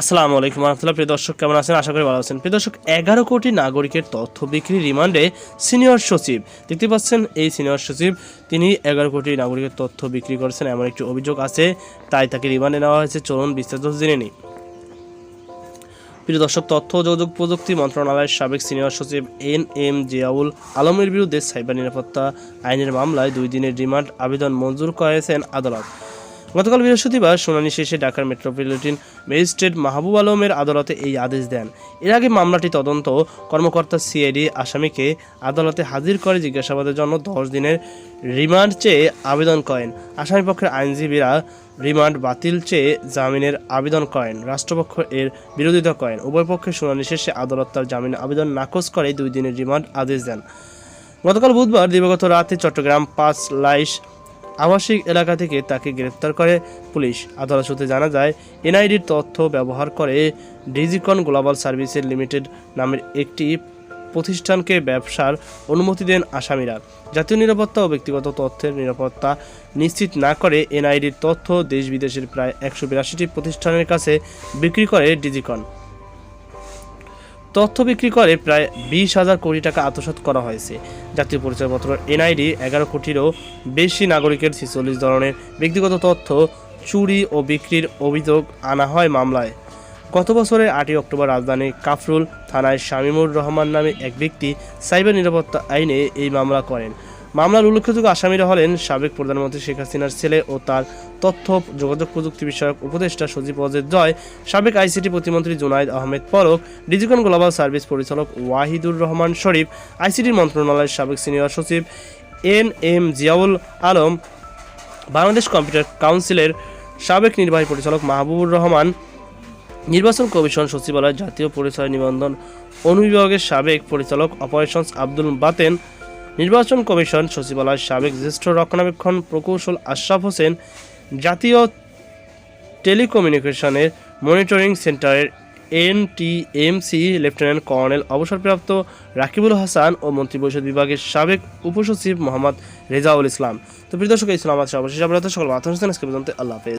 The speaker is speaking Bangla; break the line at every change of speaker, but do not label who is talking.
আসসালামু আলাইকুম রহমতুল্লাহ। প্রিয় দর্শক, কেমন আছেন? আশা করি ভালো আছেন। প্রিয় দর্শক, এগারো কোটি নাগরিকের তথ্য বিক্রি রিমান্ডে সিনিয়র সচিব, দেখতে পাচ্ছেন এই সিনিয়র সচিব, তিনি এগারো কোটি নাগরিকের তথ্য বিক্রি করেছেন, এমন একটি অভিযোগ আছে, তাই তাকে রিমান্ডে নেওয়া হয়েছে। চলুন বিস্তারিত জেনে নিই। প্রিয় দর্শক, তথ্য যোগাযোগ প্রযুক্তি মন্ত্রণালয়ের সাবেক সিনিয়র সচিব এন এম জিয়াউল আলমের বিরুদ্ধে সাইবার নিরাপত্তা আইনের মামলায় দুই দিনের রিমান্ড আবেদন মঞ্জুর করেছেন আদালত। গতকাল বৃহস্পতিবার শুনানি শেষে ঢাকার মেট্রোপলিটন ম্যাজিস্ট্রেট মাহবুব আলমের আদালতে এই আদেশ দেন। এর আগে মামলাটি তদন্ত কর্মকর্তা সিআইডি আসামিকে আদালতে হাজির করে জিজ্ঞাসাবাদের জন্য দশ দিনের রিমান্ড চেয়ে আবেদন করেন। আসামিপক্ষের আইনজীবীরা রিমান্ড বাতিল চেয়ে জামিনের আবেদন করেন। রাষ্ট্রপক্ষ এর বিরোধিতা করেন। উভয় পক্ষের শুনানি শেষে আদালত তার জামিন আবেদন নাকচ করে দুই দিনের রিমান্ড আদেশ দেন। গতকাল বুধবার দিবাগত রাতে চট্টগ্রাম পাঁচ লাইশ আবাসিক এলাকা থেকে তাকে গ্রেপ্তার করে পুলিশ। আদালত সূত্রে জানা যায়, এনআইডির তথ্য ব্যবহার করে ডিজিকন গ্লোবাল সার্ভিসের লিমিটেড নামের একটি প্রতিষ্ঠানকে ব্যবসার অনুমতি দেন আসামিরা। জাতীয় নিরাপত্তা ও ব্যক্তিগত তথ্যের নিরাপত্তা নিশ্চিত না করে এনআইডির তথ্য দেশ বিদেশের প্রায় একশো বিরাশিটি প্রতিষ্ঠানের কাছে বিক্রি করে ডিজিকন। তথ্য বিক্রি করে প্রায় বিশ হাজার কোটি টাকা আত্মসাত করা হয়েছে। জাতীয় পরিচয়পত্র এনআইডি এগারো কোটিরও বেশি নাগরিকের ছেচল্লিশ ধরনের ব্যক্তিগত তথ্য চুরি ও বিক্রির অভিযোগ আনা হয় মামলায়। গত বছরের আটই অক্টোবর রাজধানী কাফরুল থানায় শামিমুর রহমান নামে এক ব্যক্তি সাইবার নিরাপত্তা আইনে এই মামলা করেন। মামলার উল্লেখযোগ্য আসামিরা হলেন সাবেক প্রধানমন্ত্রী শেখ হাসিনার ছেলে ও তার তথ্য যোগাযোগ প্রযুক্তি বিষয়ক উপদেষ্টা সজীব অজেদ জয়, সাবেক আইসিটি প্রতিমন্ত্রী Junaid Ahmed Palak, Digicon global service পরিচালক ওয়াহিদুর রহমান শরীফ, আইসিটি মন্ত্রণালয়ের সাবেক সিনিয়র সচিব N M Ziaul Alam, Bangladesh computer কাউন্সিলের সাবেক নির্বাহী পরিচালক মাহবুবুর রহমান, নির্বাচন কমিশন সচিবালয় জাতীয় পরিচয় নিবন্ধন অনুবিভাগের সাবেক পরিচালক অপারেশনস আব্দুল বাতেন নির্বাচন কমিশন সচিবালয়ের সাবেক জ্যেষ্ঠ রক্ষণাবেক্ষণ প্রকৌশল আশরাফ হোসেন জাতীয় টেলিকমিউনিকেশনের মনিটরিং সেন্টারের এনটিএমসি লেফটেন্যান্ট কর্নেল অবসরপ্রাপ্ত রাকিবুল হাসান ও মন্ত্রিপরিষদ বিভাগের সাবেক উপসচিব মোহাম্মদ রেজাউল ইসলাম। তো প্রিয় দর্শক ইসলাম আছে অবশেষে আপনাদের সকল মাথা আজকে পর্যন্ত আল্লাহ হাফেজ।